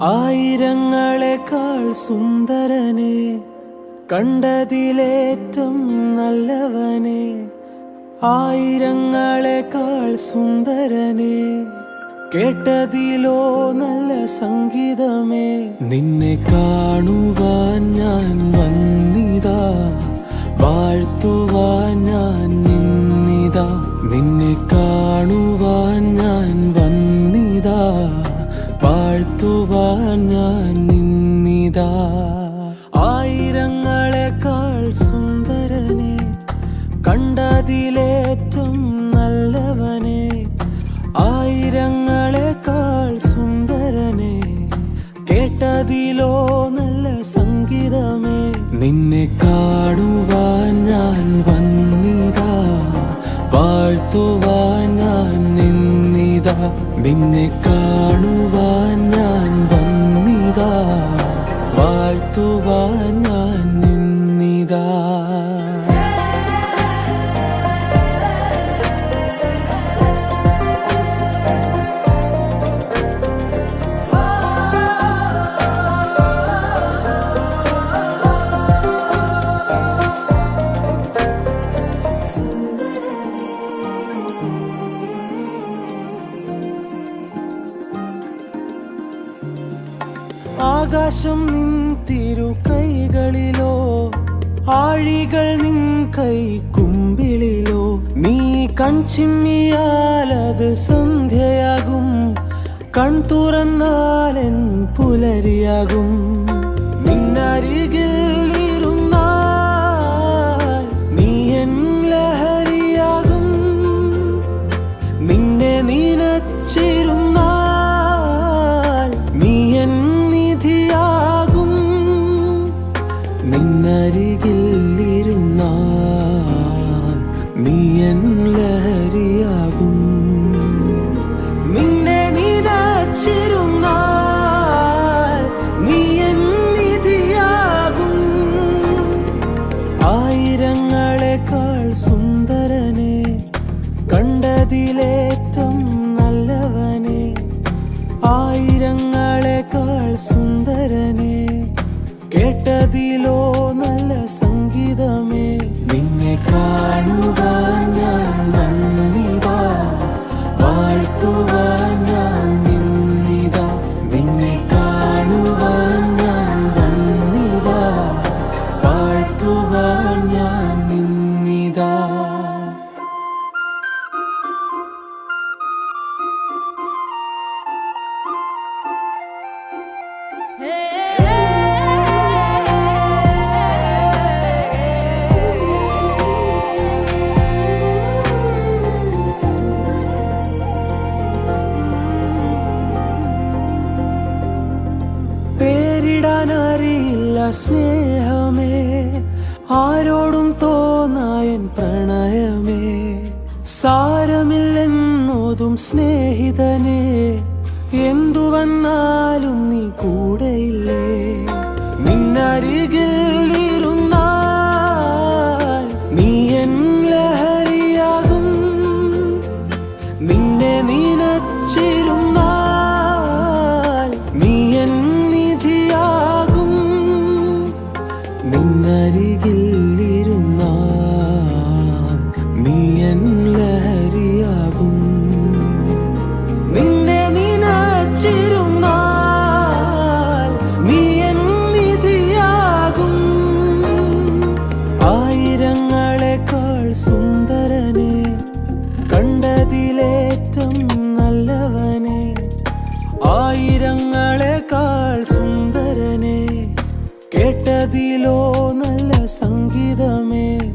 ആയിരങ്ങളെക്കാൾ സുന്ദരനെ കണ്ടതിലേറ്റം നല്ലവനെ. ആയിരങ്ങളെക്കാൾ സുന്ദരനെ കേട്ടതിലോ നല്ല സംഗീതമേ. നിന്നെ കാണുവാൻ ഞാൻ വന്നിതാ. വാഴ്ത്തുവാൻ ഞാൻ നിന്നിതാ. നിന്നെ കാണുവാൻ ഞാൻ വന്നിതാ. വാഴ്ത്തുവാൻ ഞാൻ നിന്നിതാ. ആയിരങ്ങളെക്കാൾ സുന്ദരനെ. നിന്നെ കാണുവാൻ ഞാൻ വന്നിതാ. വാഴ്ത്തുവാൻ ഞാൻ നിന്നിതാ. നിന്നെ കാണുവാൻ ഞാൻ വന്നിതാ. വാഴ്ത്തുവാൻ ആകാശം നിൻ തിരു കൈകളിലോ ആഴികൾ നിൻ കൈ കുമ്പിളിലോ നീ കൺചിമ്മിയാലത് സന്ധ്യയാകും കൺ തുറന്നാലൻ പുലരിയാകും. നിന്നരികിൽ ആയിരങ്ങളെക്കാൾ സുന്ദരനെ നല്ലവനെ. ആയിരങ്ങളെക്കാൾ സുന്ദരനെ കേട്ടതിലോ നല്ല സംഗീതമേ. നിന്നെ കാണുവാൻ സ്നേഹമേ ആരോടും തോന്നായൻ പ്രണയമേ. സാരമില്ലെന്നോതും സ്നേഹിതനെ എന്തു വന്നാലും നീ കൂടെയില്ലേ? നിന്നരികിൽ അതിലോ നല്ല സംഗീതമേ.